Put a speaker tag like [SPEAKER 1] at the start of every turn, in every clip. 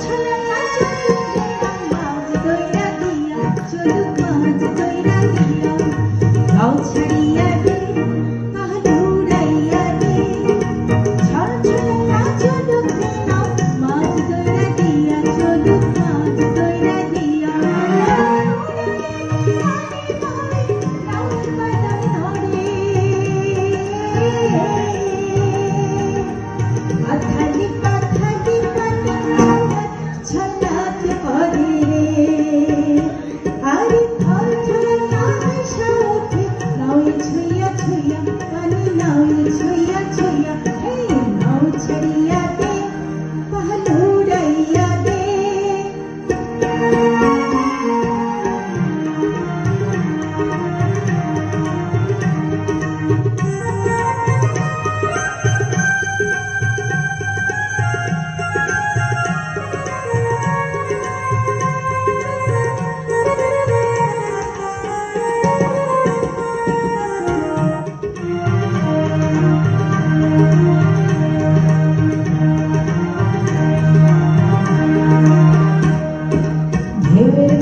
[SPEAKER 1] ছল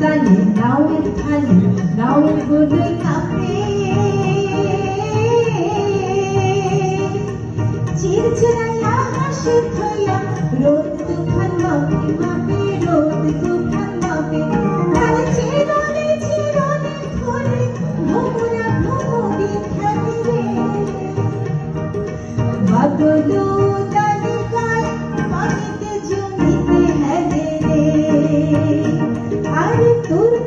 [SPEAKER 1] ঢেউয়ের গানে নাওয়ের খালি নাওয়ের গোলে কাঁপে। চিরচিরাইয়া হাসি থইয়া রোদ তুফান মাপে মাপে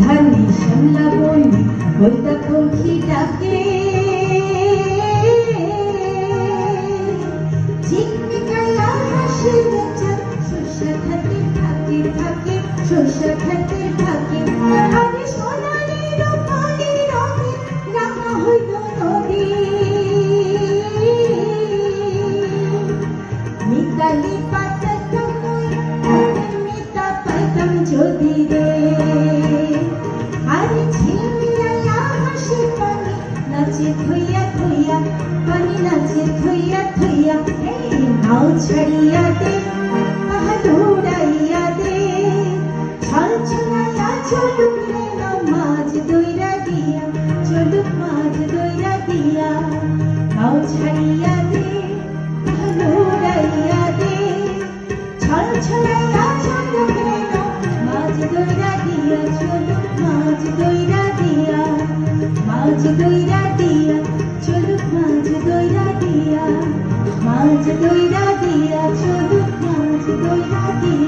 [SPEAKER 1] ধানি শ্যামলা বনি বইটা পঙ্খি নাচে থইয়া থইয়া পানি নাচে থইয়া এই নাও ছাড়িয়া দে পাহাড় দে। ছল ছলাইয়া চলুক নাও মাছ দইরা দিয়া চলুক মাছ দইরা দিয়া। নাও ছাড়িয়া দে উড়াইয়া দে। ছল ছলাইয়া চলুক নাও মাছ দইরা দিয়া চলুক মাছ দইরা দিয়া। মাছ দইরা দইরা দিয়াছো মাছ দইরা দিয়া